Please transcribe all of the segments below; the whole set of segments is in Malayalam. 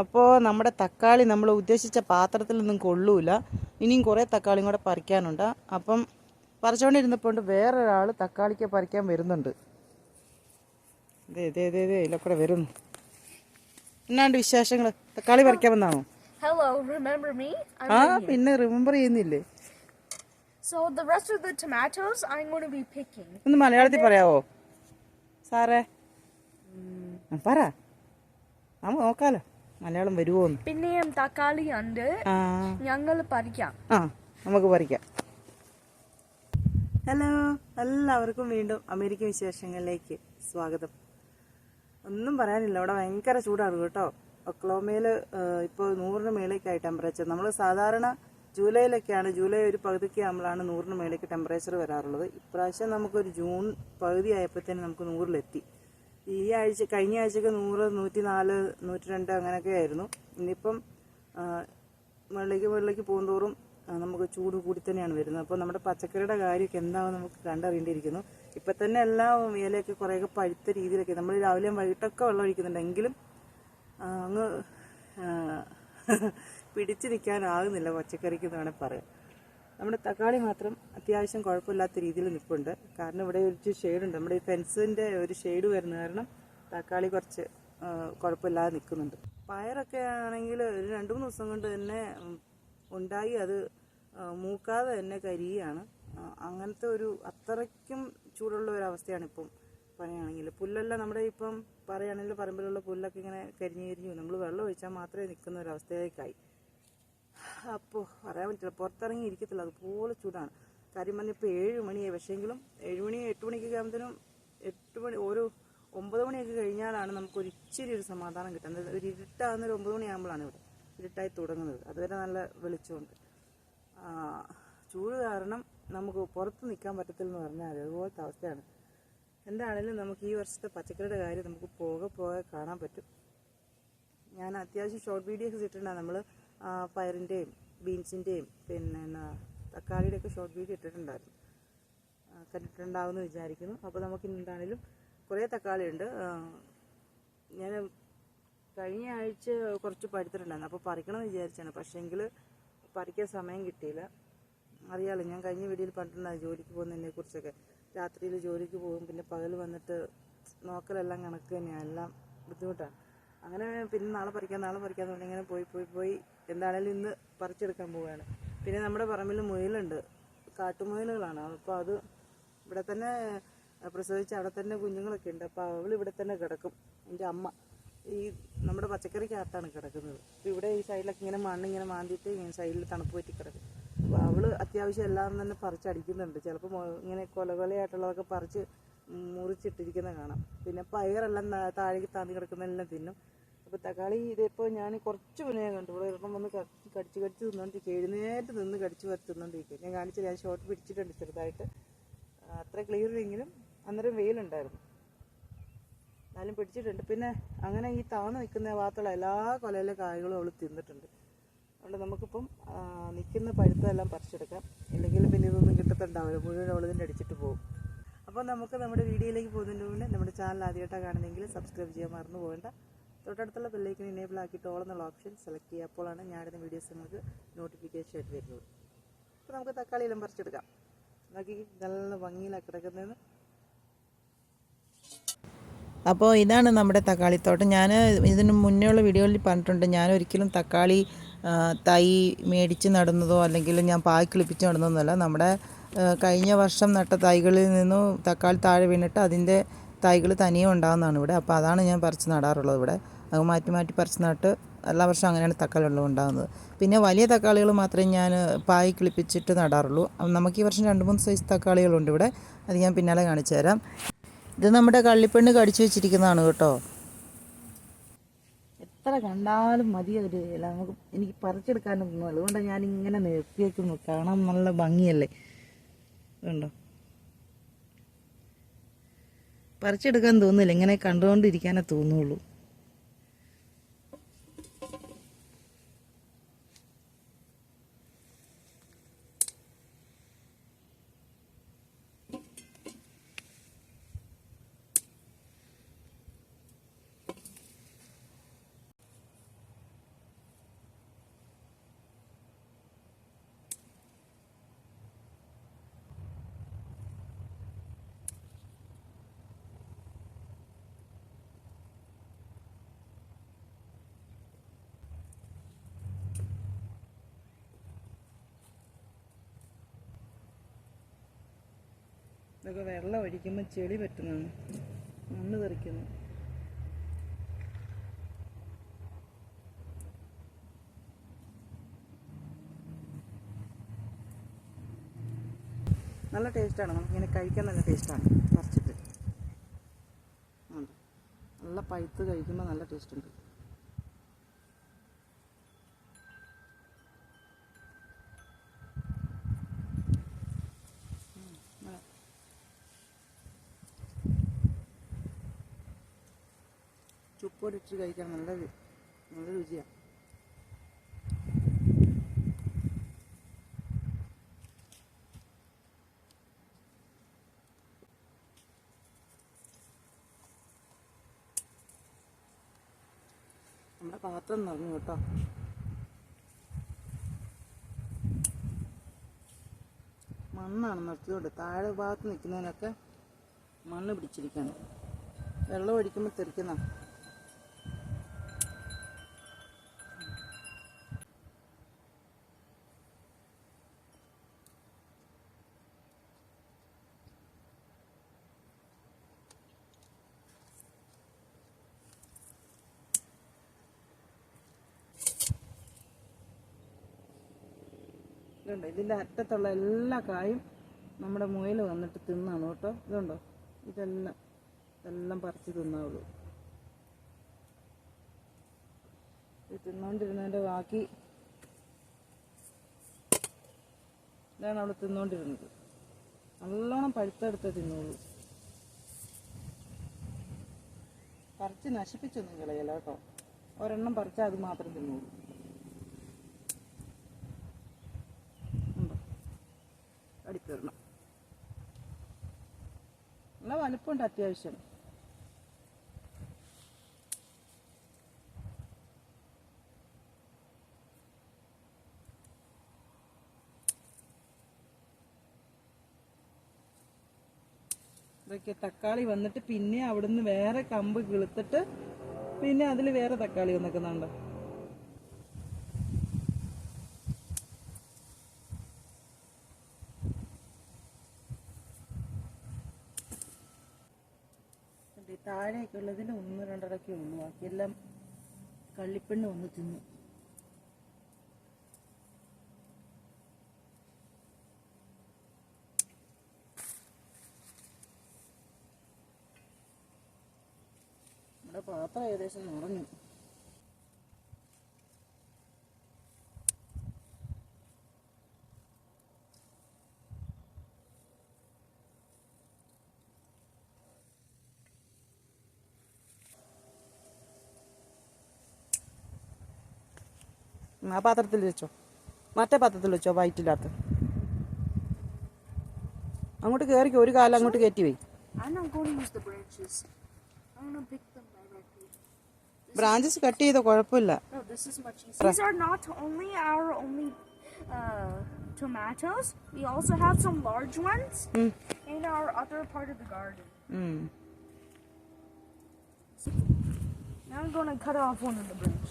അപ്പോൾ നമ്മുടെ തക്കാളി നമ്മൾ ഉദ്ദേശിച്ച പാത്രത്തിലൊന്നും കൊള്ളൂല. ഇനിയും കുറേ തക്കാളിയും കൂടെ പറിക്കാനുണ്ട്. അപ്പം പറിച്ചുകൊണ്ടിരുന്നപ്പോൾ വേറൊരാൾ തക്കാളിക്ക് പറിക്കാൻ വരുന്നുണ്ട്. അതെ അതെ അതെ അതെ വരുന്നു. എന്നാണ്ട് വിശേഷങ്ങൾ തക്കാളി പറിക്കാൻ വന്നാണോ? Hello, remember me? I'm ആ. പിന്നെ റിമെമ്പർ ചെയ്യുന്നില്ലേ? So the rest of the tomatoes I'm going to be picking. ഒന്ന് മലയാളത്തിൽ പറയാവോ? സാറേ? ആ, പറ. നമുക്ക് നോക്കാലോ. മലയാളം വരുമോ പിന്നെയും തക്കാളി ഉണ്ട്. ഞങ്ങൾ പറിക്കാം. ആ നമുക്ക് പറിക്കാം. ഹലോ എല്ലാവർക്കും വീണ്ടും അമേരിക്കൻ വിശേഷങ്ങളിലേക്ക് സ്വാഗതം. ഒന്നും പറയാനില്ല ഇവിടെ ഭയങ്കര ചൂടാണ് കേട്ടോ. ഒക്ലോമയിൽ ഇപ്പോൾ നൂറിന് മേലേക്കായി ടെമ്പറേച്ചർ നമ്മൾ സാധാരണ ജൂലൈയിലൊക്കെയാണ് ജൂലൈ ഒരു പകുതിക്ക് ആകുമ്പോഴാണ് നൂറിന് മേലേക്ക് ടെമ്പറേച്ചർ വരാറുള്ളത്. ഇപ്രാവശ്യം നമുക്കൊരു ജൂൺ പകുതി ആയപ്പോഴത്തേന് നമുക്ക് നൂറിലെത്തി. ഈ ആഴ്ച കഴിഞ്ഞ ആഴ്ചക്ക് നൂറ് നൂറ്റി നാല് നൂറ്റി രണ്ട് അങ്ങനെയൊക്കെ ആയിരുന്നു. ഇനിയിപ്പം മുകളിലേക്ക് മുകളിലേക്ക് പോകുന്തോറും നമുക്ക് ചൂട് കൂടി തന്നെയാണ് വരുന്നത്. അപ്പോൾ നമ്മുടെ പച്ചക്കറിയുടെ കാര്യമൊക്കെ എന്താണെന്ന് നമുക്ക് കണ്ടറിയേണ്ടിയിരിക്കുന്നു. ഇപ്പം തന്നെ എല്ലാം ഇലയൊക്കെ കുറേയൊക്കെ പഴുത്ത രീതിയിലൊക്കെ നമ്മൾ രാവിലെയും വൈകിട്ടൊക്കെ വെള്ളം ഒഴിക്കുന്നുണ്ടെങ്കിലും അങ്ങ് പിടിച്ചു നിൽക്കാനാകുന്നില്ല പച്ചക്കറിക്ക് എന്ന് വേണേൽ പറയാം. നമ്മുടെ തക്കാളി മാത്രം അത്യാവശ്യം കുഴപ്പമില്ലാത്ത രീതിയിൽ നിൽപ്പുണ്ട്. കാരണം ഇവിടെ ഒരു ഷെയ്ഡുണ്ട് നമ്മുടെ ഈ ഫെൻസിന്റെ ഒരു ഷെയ്ഡ് വരുന്ന കാരണം തക്കാളി കുറച്ച് കുഴപ്പമില്ലാതെ നിൽക്കുന്നുണ്ട്. പയറൊക്കെ ആണെങ്കിൽ ഒരു രണ്ട് മൂന്ന് ദിവസം കൊണ്ട് തന്നെ ഉണ്ടായി. അത് മൂക്കാതെ തന്നെ കരിയാണ്. അങ്ങനത്തെ ഒരു അത്രയ്ക്കും ചൂടുള്ള ഒരു അവസ്ഥയാണ് ഇപ്പം പറയുകയാണെങ്കിൽ പുല്ലെല്ലാം നമ്മുടെ ഇപ്പം പറയുകയാണെങ്കിൽ പറമ്പിലുള്ള പുല്ലൊക്കെ ഇങ്ങനെ കരിഞ്ഞു കരിഞ്ഞു നമ്മൾ വെള്ളം ഒഴിച്ചാൽ മാത്രമേ നിൽക്കുന്ന ഒരു അവസ്ഥയിലേക്കായി. അപ്പോൾ പറയാൻ പറ്റില്ല. പുറത്തിറങ്ങി ഇരിക്കത്തില്ല. അതുപോലെ ചൂടാണ്. കാര്യം പറഞ്ഞാൽ ഇപ്പോൾ ഏഴ് മണിയായി. പക്ഷേങ്കിലും ഏഴ് മണി എട്ട് മണിക്കൊക്കെ ആകുമ്പോഴത്തേനും എട്ട് മണി ഒരു ഒമ്പത് മണിയൊക്കെ കഴിഞ്ഞാലാണ് നമുക്ക് ഒരു ഇച്ചിരി ഒരു സമാധാനം കിട്ടുന്നത് ഒരു ഇരുട്ടാകുന്ന ഒരു ഒമ്പത് മണിയാകുമ്പോഴാണ് ഇവിടെ ഇരുട്ടായി തുടങ്ങുന്നത്. അതുവരെ നല്ല വെളിച്ചമുണ്ട്. ചൂട് കാരണം നമുക്ക് പുറത്ത് നിൽക്കാൻ പറ്റത്തില്ലെന്ന് പറഞ്ഞാൽ അതുപോലത്തെ അവസ്ഥയാണ്. എന്താണെങ്കിലും നമുക്ക് ഈ വർഷത്തെ പച്ചക്കറിയുടെ കാര്യം നമുക്ക് പോകെ പോകെ കാണാൻ പറ്റും. ഞാൻ അത്യാവശ്യം ഷോർട്ട് വീഡിയോസ് ഇട്ടിട്ടുണ്ടാകും നമ്മൾ പയറിന്റെയും ബീൻസിന്റെയും പിന്നെ തക്കാളിയുടെയൊക്കെ ഷോർട്ട് വീഡിയോ ഇട്ടിട്ടുണ്ടായിരുന്നു. കണ്ടിട്ടുണ്ടാവുമെന്ന് വിചാരിക്കുന്നു. അപ്പോൾ നമുക്ക് എന്താണേലും കുറേ തക്കാളിയുണ്ട്. ഞാൻ കഴിഞ്ഞ ആഴ്ച കുറച്ച് പഴുത്തിട്ടുണ്ടായിരുന്നു. അപ്പോൾ പറിക്കണമെന്ന് വിചാരിച്ചാണ്. പക്ഷേങ്കിൽ പറിക്കാൻ സമയം കിട്ടിയില്ല. അറിയാമല്ലോ ഞാൻ കഴിഞ്ഞ വീഡിയോയിൽ പറഞ്ഞിട്ടുണ്ടായിരുന്നു ജോലിക്ക് പോകുന്നതിനെ കുറിച്ചൊക്കെ. രാത്രിയിൽ ജോലിക്ക് പോകും പിന്നെ പകൽ വന്നിട്ട് നോക്കലെല്ലാം കണക്ക് തന്നെയാണ് എല്ലാം ബുദ്ധിമുട്ടാണ് അങ്ങനെ പിന്നെ നാളെ പറിക്കാം നാളെ പറിക്കാന്ന് പറഞ്ഞിങ്ങനെ പോയി പോയി പോയി എന്താണേലും ഇന്ന് പറിച്ചെടുക്കാൻ പോവുകയാണ്. പിന്നെ നമ്മുടെ പറമ്പിൽ മുയലുണ്ട്. കാട്ടുമുയലുകളാണ്. അപ്പോൾ അത് ഇവിടെ തന്നെ പ്രസവിച്ച് അവിടെ തന്നെ കുഞ്ഞുങ്ങളൊക്കെ ഉണ്ട്. അപ്പോൾ അവൾ ഇവിടെ തന്നെ കിടക്കും. എന്റെ അമ്മ ഈ നമ്മുടെ പച്ചക്കറിക്കകത്താണ് കിടക്കുന്നത്. അപ്പോൾ ഇവിടെ ഈ സൈഡിലൊക്കെ ഇങ്ങനെ മണ്ണ് ഇങ്ങനെ മാന്തിയിട്ട് ഇങ്ങനെ സൈഡിൽ തണുപ്പ് പറ്റി കിടക്കും. അപ്പോൾ അവൾ അത്യാവശ്യം എല്ലാം തന്നെ പറിച്ചടിക്കുന്നുണ്ട്. ചിലപ്പോൾ ഇങ്ങനെ കൊല കൊലയായിട്ടുള്ളതൊക്കെ പറിച്ച് മുറിച്ചിട്ടിരിക്കുന്നത് കാണാം. പിന്നെ പയറെല്ലാം താഴേക്ക് താന്നി കിടക്കുന്നതെല്ലാം തിന്നും. അപ്പോൾ തക്കാളി ഇതിപ്പോൾ ഞാൻ കുറച്ച് മുന്നേ കണ്ടു. ഇവിടെ ഒരെണ്ണം വന്ന് കടിച്ച് കടിച്ച് തിന്നോണ്ടിരിക്കുക എഴുന്നേറ്റ് നിന്ന് കടിച്ച് വരെ തിന്നോണ്ടിരിക്കുക ഞാൻ കാണിച്ചില്ല ഞാൻ ഷോർട്ട് പിടിച്ചിട്ടുണ്ട് ചെറുതായിട്ട്. അത്ര ക്ലിയർ എങ്കിലും അന്നേരം വെയിലുണ്ടായിരുന്നു. എന്നാലും പിടിച്ചിട്ടുണ്ട്. പിന്നെ അങ്ങനെ ഈ താന്ന് നിൽക്കുന്ന ഭാഗത്തുള്ള എല്ലാ കൊലയിലെ കായകളും അവൾ തിന്നിട്ടുണ്ട്. അതുകൊണ്ട് നമുക്കിപ്പം നിൽക്കുന്ന പഴുത്തതെല്ലാം പറിച്ചെടുക്കാം. ഇല്ലെങ്കിൽ പിന്നെ ഇതൊന്നും കിട്ടത്തുണ്ടാവില്ല മുഴുവൻ അവൾ ഇതിന്റെ അടിച്ചിട്ട് പോകും. അപ്പോൾ നമുക്ക് നമ്മുടെ വീഡിയോയിലേക്ക് പോകുന്നതിന് മുന്നേ നമ്മുടെ ചാനൽ ആദ്യമായിട്ടാണ് കാണുന്നതെങ്കിൽ സബ്സ്ക്രൈബ് ചെയ്യാൻ മറന്നു പോകേണ്ട. തൊട്ടടുത്തുള്ള ബെല്ലൈക്കൻ എനേബിൾ ആക്കിയിട്ട് ഓൾ എന്നുള്ള ഓപ്ഷൻ സെലക്ട് ചെയ്യുക. അപ്പോഴാണ് ഞാനിടുന്ന വീഡിയോസ് നമുക്ക് നോട്ടിഫിക്കേഷൻ ആയിട്ട് വരുന്നത്. അപ്പോൾ നമുക്ക് തക്കാളിയിലും പറിച്ചെടുക്കാം. നോക്കി നല്ല ഭംഗിയിലാണ് കിടക്കുന്നതെന്ന്. അപ്പോൾ ഇതാണ് നമ്മുടെ തക്കാളിത്തോട്ടം. ഞാൻ ഇതിന് മുന്നേ ഉള്ള വീഡിയോയിൽ പറഞ്ഞിട്ടുണ്ട് ഞാൻ ഒരിക്കലും തക്കാളി തൈ മേടിച്ച് നടുന്നതോ അല്ലെങ്കിൽ ഞാൻ പായ് കിളിപ്പിച്ച് നടുന്നതൊന്നുമല്ല. നമ്മുടെ കഴിഞ്ഞ വർഷം നട്ട തൈകളിൽ നിന്നും തക്കാളി താഴെ വീണിട്ട് അതിന്റെ തൈകൾ തനിയെ ഉണ്ടാകുന്നതാണ് ഇവിടെ. അപ്പോൾ അതാണ് ഞാൻ പറിച്ച് നടാറുള്ളത് ഇവിടെ. അത് മാറ്റി മാറ്റി പറിച്ച് നട്ട് എല്ലാ വർഷവും അങ്ങനെയാണ് തക്കാളി വെള്ളം ഉണ്ടാകുന്നത്. പിന്നെ വലിയ തക്കാളികൾ മാത്രമേ ഞാൻ പായി കിളിപ്പിച്ചിട്ട് നടാറുള്ളൂ. നമുക്ക് ഈ വർഷം രണ്ട് മൂന്ന് സൈസ് തക്കാളികളുണ്ട് ഇവിടെ. അത് ഞാൻ പിന്നാലെ കാണിച്ചു തരാം. ഇത് നമ്മുടെ കള്ളിപ്പെണ്ണ് കടിച്ചു വെച്ചിരിക്കുന്നതാണ് കേട്ടോ. എത്ര കണ്ടാലും മതി ഒരു ഇല നമുക്ക് എനിക്ക് പറിച്ചെടുക്കാനൊന്നും അതുകൊണ്ടാണ് ഞാൻ ഇങ്ങനെ നിർത്തിയേക്കുന്നു കാണാൻ നല്ല ഭംഗിയല്ലേ? ഉണ്ടോ പറിച്ചെടുക്കാൻ തോന്നുന്നില്ല. ഇങ്ങനെ കണ്ടുകൊണ്ടിരിക്കാനേ തോന്നുള്ളൂ. ഇതൊക്കെ വെള്ളം ഒഴിക്കുമ്പോൾ ചെളി പറ്റുന്നതാണ് മണ്ണ് തെറിക്കുന്നു. നല്ല ടേസ്റ്റാണ്. നമുക്കിങ്ങനെ കഴിക്കാൻ നല്ല ടേസ്റ്റാണ്. പറിച്ചിട്ട്. നല്ല പഴുത്ത് കഴിക്കുമ്പോൾ നല്ല ടേസ്റ്റ് ഉണ്ട് ഉം, നല്ല. ഇട്ട് കഴിക്കാൻ നല്ല നല്ല രുചിയാണ് നമ്മുടെ പാത്രം നിറഞ്ഞു കേട്ടോ. മണ്ണാണ് നിറച്ചുകൊണ്ട് താഴെ ഭാഗത്ത് നിൽക്കുന്നതിനൊക്കെ മണ്ണ് പിടിച്ചിരിക്കുകയാണ് വെള്ളം ഒഴിക്കുമ്പോൾ തെറിക്കുന്ന ഇതുണ്ട്? ഇതിന്റെ അറ്റത്തുള്ള എല്ലാ കായും നമ്മുടെ മുയൽ വന്നിട്ട് തിന്നാണ് കേട്ടോ. ഇതുണ്ടോ? ഇതെല്ലാം ഇതെല്ലാം പറിച്ച് തിന്നാവുള്ളൂ. ഇത് തിന്നോണ്ടിരുന്നതിന്റെ ബാക്കി ഇതാണ് അവിടെ തിന്നോണ്ടിരുന്നത്. നല്ലോണം പഴുത്തെടുത്ത് തിന്നുള്ളൂ. പറിച്ച് നശിപ്പിച്ചൊന്നും കളയല്ല കേട്ടോ. ഒരെണ്ണം പറിച്ചാൽ അത് മാത്രം തിന്നോളൂ ഉണ്ടോ അടിപ്പിടണം നല്ല വലുപ്പമുണ്ട് അത്യാവശ്യം. ഇതൊക്കെ തക്കാളി വന്നിട്ട് പിന്നെ അവിടുന്ന് വേറെ കമ്പ് കിളുത്തിട്ട് പിന്നെ അതിൽ വേറെ തക്കാളി വന്നിക്കുന്നുണ്ട്. താഴെയൊക്കെ ഉള്ളതിൽ ഒന്ന് രണ്ടരക്കെ ഉള്ളൂ ബാക്കിയെല്ലാം കള്ളിപ്പെണ്ണ് വന്ന് തിന്നു. നമ്മുടെ പാത്രം ഏകദേശം നിറഞ്ഞു. ആ പാത്രത്തിൽ വെച്ചോ മറ്റേ പാത്രത്തിൽ വെച്ചോ വയറ്റില്ലാത്ത അങ്ങോട്ട് കയറിക്കോ ഒരു കാലം അങ്ങോട്ട് കയറ്റി directly. ബ്രാഞ്ചസ് കട്ട് ചെയ്ത കുഴപ്പമില്ല uh, tomatoes. We also have some large ones mm. in our other part of the garden. ഉം. Now I'm going to cut off one of the branches.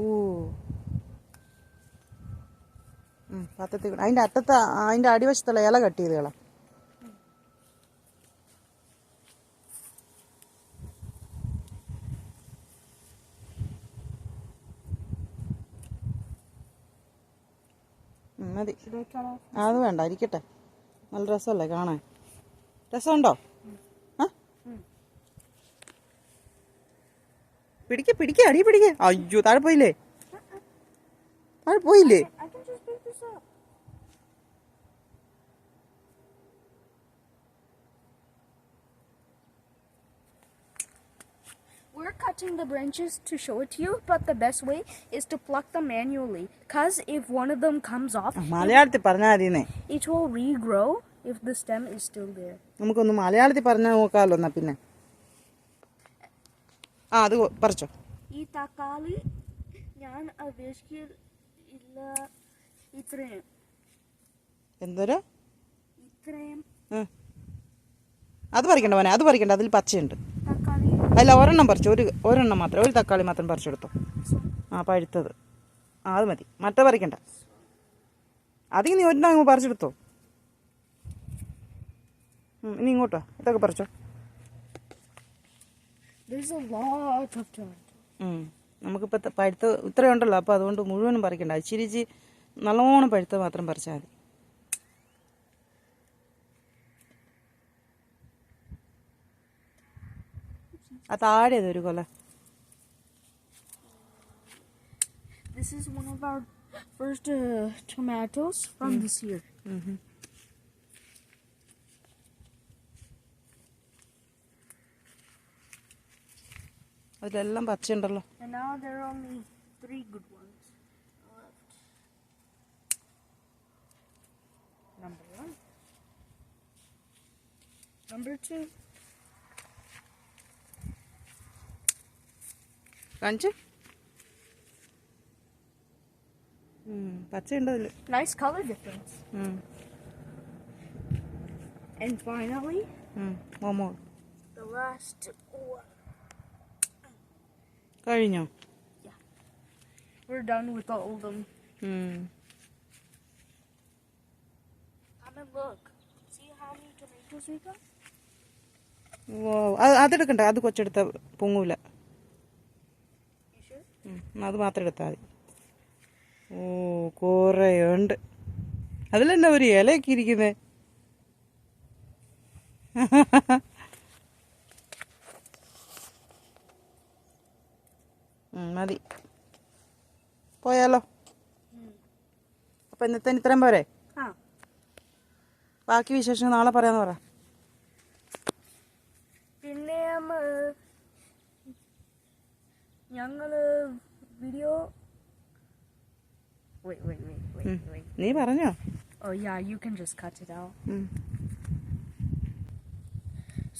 ഓ പാത്രത്തിൽ അതിന്റെ അറ്റത്ത് അതിന്റെ അടിവശത്തുള്ള ഇല കട്ട് ചെയ്ത് കളാം. മതി. അത് വേണ്ട. ഇരിക്കട്ടെ. നല്ല രസമല്ലേ കാണാൻ? രസമുണ്ടോ? പിടിക്ക പിടിക്ക അടി പിടിക്ക അയ്യോ താഴെ പോയില്ലേ താഴെ പോയില്ലേ I can just pick this up. We're cutting the branches to show it to you, but the best way is to pluck them manually. Because if one of them comes off, മലയാളത്തിൽ പറഞ്ഞാൽ മതിയെന്നേ it will regrow if the stem is still there. നമുക്കൊന്ന് മലയാളത്തിൽ പറഞ്ഞാൽ നോക്കാമല്ലോ എന്നാ പിന്നെ ആ അത് പറിച്ചോ. ഈ തക്കാളി ഞാൻ അപേക്ഷിച്ചിൽ ഇല്ല ഇത്രയും. എന്തോരോ? ഇത്രയും. അത് പറിക്കണ്ട മോനെ അത് പറിക്കണ്ട അതിൽ പച്ചയുണ്ട്. അല്ല ഒരെണ്ണം പറിച്ചു ഒരു ഒരെണ്ണം മാത്രം ഒരു തക്കാളി മാത്രം പറിച്ചെടുത്തോ. ആ പഴുത്തത്. ആ അത് മതി. മറ്റേ പറിക്കണ്ട. അതിൽ നീ ഒരെണ്ണം പറിച്ചെടുത്തോ. ഇനി ഇങ്ങോട്ടോ ഇതൊക്കെ പറിച്ചോ. നമുക്കിപ്പോൾ പഴുത്ത് ഇത്രയുണ്ടല്ലോ അപ്പോൾ അതുകൊണ്ട് മുഴുവനും പറിക്കണ്ട ഇച്ചിരി ഇച്ചിരി നല്ലോണം പഴുത്ത് മാത്രം പറിച്ചാൽ മതി. ആ താഴെ ഒരു കൊല. This is one of our first uh, tomatoes from this year. അതിലെല്ലാം പച്ചയുണ്ടല്ലോ And now there are only three good അതിലെല്ലാം പച്ചയുണ്ടല്ലോ. കാണിച്ചു. പച്ചയുണ്ടതിൽ മോമോ. ലാസ്റ്റ് കഴിഞ്ഞോ We're done with all of them. ഉം. Come and look. See how many tomatoes we got? ഓ അത് അതെടുക്കണ്ട അത് കൊച്ചെടുത്ത പൊങ്ങൂല You sure? ഉം, എന്നാ അത് മാത്രം എടുത്താൽ മതി ഓ കുറേ ഉണ്ട് അതിലെന്നാ ഒരു ഇലയൊക്കെ ഇരിക്കുന്നേ മതി പോയാലോ അപ്പം ഇന്നത്തെ ഇത്രയും പോരെ. ബാക്കി വിശേഷം നാളെ പറയാന്ന് പറ പിന്നെ ഞങ്ങൾ വീഡിയോ. നീ പറഞ്ഞോ Oh yeah, you can just cut it out.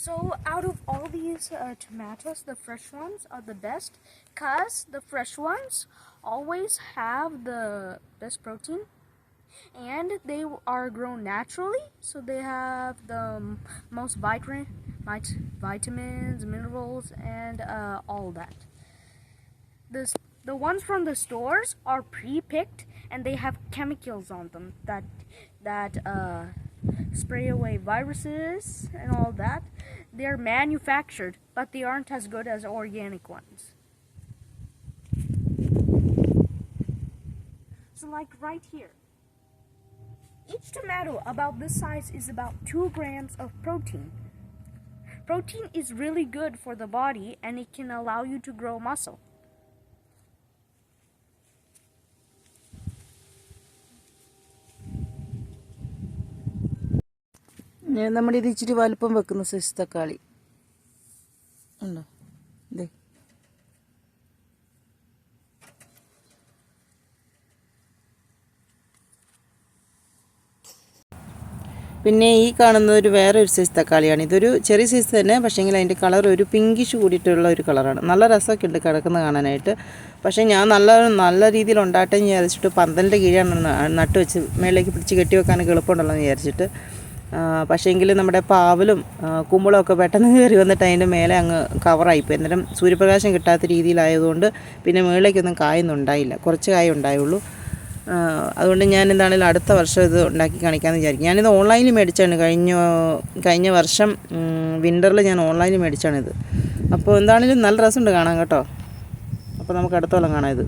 So out of all these uh, tomatoes, the fresh ones are the best cuz the fresh ones always have the best protein and they are grown naturally, so they have the most vitamin, vit- vitamins, minerals and uh, all that. The the ones from the stores are pre-picked and they have chemicals on them that that uh, spray away viruses and all that. They're manufactured, but they aren't as good as organic ones. So, like right here, each tomato about this size is about two grams of protein. Protein is really good for the body and it can allow you to grow muscle. ഞാൻ നമ്മുടെ ഇത് ഇച്ചിരി വലുപ്പം വെക്കുന്ന സൈസ് തക്കാളി. ഉണ്ടോ? പിന്നെ ഈ കാണുന്നത് ഒരു വേറെ ഒരു സൈസ് തക്കാളിയാണ്. ഇതൊരു ചെറിയ സൈസ് തന്നെ പക്ഷേങ്കിൽ അതിന്റെ കളർ ഒരു പിങ്കിഷ് കൂടിയിട്ടുള്ള ഒരു കളറാണ് നല്ല രസമൊക്കെ ഉണ്ട് കിടക്കുന്നത് കാണാനായിട്ട്. പക്ഷേ ഞാൻ നല്ല നല്ല രീതിയിൽ ഉണ്ടാട്ടെന്ന് വിചാരിച്ചിട്ട് പന്തലിന്റെ കീഴാണ് നട്ടുവെച്ച് നട്ട് വെച്ച് മേളിലേക്ക് പിടിച്ച് കെട്ടി വെക്കാനൊക്കെ എളുപ്പമുണ്ടല്ലോ എന്ന് വിചാരിച്ചിട്ട്. പക്ഷേങ്കിൽ നമ്മുടെ പാവലും കുമ്പളവും കുമ്പളും ഒക്കെ പെട്ടെന്ന് കയറി വന്നിട്ട് അതിന്റെ മേലെ അങ്ങ് കവറായിപ്പോയി അന്നേരം സൂര്യപ്രകാശം കിട്ടാത്ത രീതിയിലായതുകൊണ്ട് പിന്നെ മുകളിലേക്കൊന്നും കായൊന്നും ഉണ്ടായില്ല. കുറച്ച് കായ ഉണ്ടായുള്ളൂ. അതുകൊണ്ട് ഞാൻ എന്താണെങ്കിലും അടുത്ത വർഷം ഇത് ഉണ്ടാക്കി കാണിക്കാമെന്ന് വിചാരിക്കും. ഞാനിത് ഓൺലൈനിൽ മേടിച്ചാണ്. കഴിഞ്ഞ കഴിഞ്ഞ വർഷം വിന്ററിൽ ഞാൻ ഓൺലൈനിൽ മേടിച്ചാണിത്. അപ്പോൾ എന്താണെങ്കിലും നല്ല രസമുണ്ട് കാണാൻ കേട്ടോ. അപ്പോൾ നമുക്ക് അടുത്ത കൊല്ലം കാണാം ഇത്.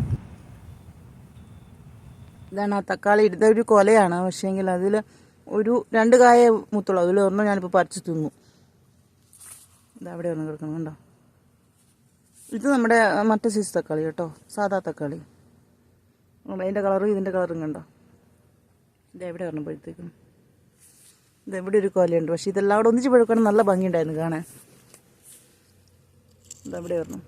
ഇതാണ് ആ തക്കാളി. ഇടുന്ന ഒരു കൊലയാണ്. പക്ഷേങ്കിൽ അതിൽ ഒരു രണ്ട് കായ മുത്തുള്ളൂ. അതിൽ ഒരെണ്ണം ഞാനിപ്പോൾ പറിച്ച് തിന്നു. ഇതവിടെ അവിടെ ഒന്ന് കിടക്കണം കണ്ടോ? ഇത് നമ്മുടെ മറ്റേ സൈസ് തക്കാളി കേട്ടോ. സാദാ തക്കാളി. അതിന്റെ കളറും ഇതിന്റെ കളറും കണ്ടോ? ഇത് എവിടെ പറഞ്ഞപ്പോഴത്തേക്കും ഇത് എവിടെ ഒരു കൊലയുണ്ട്. പക്ഷേ ഇതെല്ലാം കൂടെ ഒന്നിച്ച് പഴുക്കണം നല്ല ഭംഗിയുണ്ടായിരുന്നു കാണാൻ. ഇതെവിടെ വരണം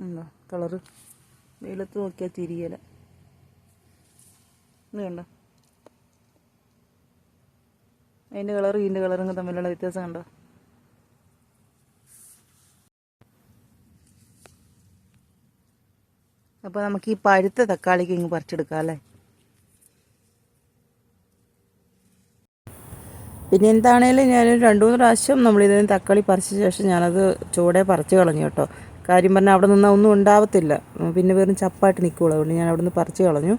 ഉണ്ടോ കളറ്. വെയിലത്ത് നോക്കിയാൽ തിരിയല. ഇത് കണ്ടോ? അതിന്റെ കളറും ഇതിന്റെ കളറും തമ്മിലുള്ള വ്യത്യാസം കണ്ടോ? അപ്പോൾ നമുക്ക് ഈ പഴുത്ത തക്കാളിക്ക് ഇങ്ങ് പറിച്ചെടുക്കാം അല്ലേ? പിന്നെ എന്താണേലും ഞാനൊരു രണ്ട് മൂന്ന് പ്രാവശ്യം നമ്മളിതിന് തക്കാളി പറിച്ച ശേഷം ഞാനത് ചൂടെ പറിച്ചു കളഞ്ഞു കേട്ടോ. കാര്യം പറഞ്ഞാൽ അവിടെ നിന്നാൽ ഒന്നും ഉണ്ടാവത്തില്ല. പിന്നെ വെറും ചപ്പായിട്ട് നിൽക്കുള്ളൂ അതുകൊണ്ട് ഞാൻ അവിടെ നിന്ന് പറിച്ചു കളഞ്ഞു.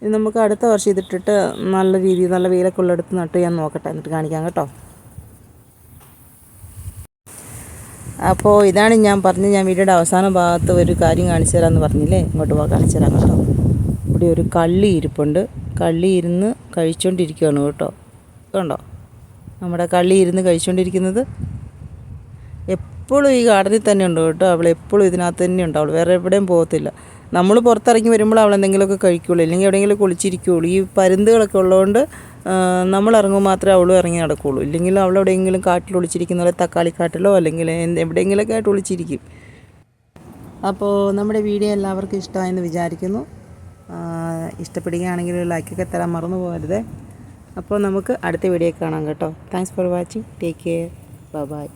ഇനി നമുക്ക് അടുത്ത വർഷം ഇതിട്ടിട്ട് നല്ല രീതിയിൽ നല്ല വെയിലൊക്കെ എടുത്ത് നട്ട് ഞാൻ നോക്കട്ടെ. എന്നിട്ട് കാണിക്കാം കേട്ടോ. അപ്പോൾ ഇതാണ് ഞാൻ പറഞ്ഞ് ഞാൻ വീഡിയോയുടെ അവസാന ഭാഗത്ത് ഒരു കാര്യം കാണിച്ചു തരാമെന്ന് പറഞ്ഞില്ലേ? ഇങ്ങോട്ട് പോകാൻ കാണിച്ചു തരാം കേട്ടോ. ഇവിടെ ഒരു കള്ളി ഇരിപ്പുണ്ട്. കള്ളി ഇരുന്ന് കഴിച്ചുകൊണ്ടിരിക്കുകയാണ് കേട്ടോ. കണ്ടോ? നമ്മുടെ കള്ളി ഇരുന്ന് കഴിച്ചുകൊണ്ടിരിക്കുന്നത് എപ്പോഴും ഈ ഗാർഡനിൽ തന്നെ ഉണ്ട് കേട്ടോ. അവൾ എപ്പോഴും ഇതിനകത്ത് തന്നെ ഉണ്ട്. അവൾ വേറെ എവിടെയും പോകത്തില്ല. നമ്മൾ പുറത്തിറങ്ങി വരുമ്പോൾ അവൾ എന്തെങ്കിലുമൊക്കെ കഴിക്കുകയുള്ളൂ അല്ലെങ്കിൽ എവിടെയെങ്കിലും കുളിച്ചിരിക്കുകയുള്ളൂ ഈ പരുന്തുകളൊക്കെ ഉള്ളതുകൊണ്ട് നമ്മൾ ഇറങ്ങുമ്പോൾ മാത്രമേ അവളും ഇറങ്ങി നടക്കുകയുള്ളൂ ഇല്ലെങ്കിൽ അവൾ എവിടെയെങ്കിലും കാട്ടിൽ ഒളിച്ചിരിക്കുന്ന പോലെ തക്കാളിക്കാട്ടിലോ അല്ലെങ്കിൽ എവിടെയെങ്കിലുമൊക്കെ ആയിട്ട് ഒളിച്ചിരിക്കും. അപ്പോൾ നമ്മുടെ വീഡിയോ എല്ലാവർക്കും ഇഷ്ടമായെന്ന് വിചാരിക്കുന്നു. ഇഷ്ടപ്പെടുകയാണെങ്കിൽ ലൈക്കൊക്കെ തരാൻ മറന്നു പോകരുത്. അപ്പോൾ നമുക്ക് അടുത്ത വീഡിയോ കാണാം കേട്ടോ. Thanks for watching take care bye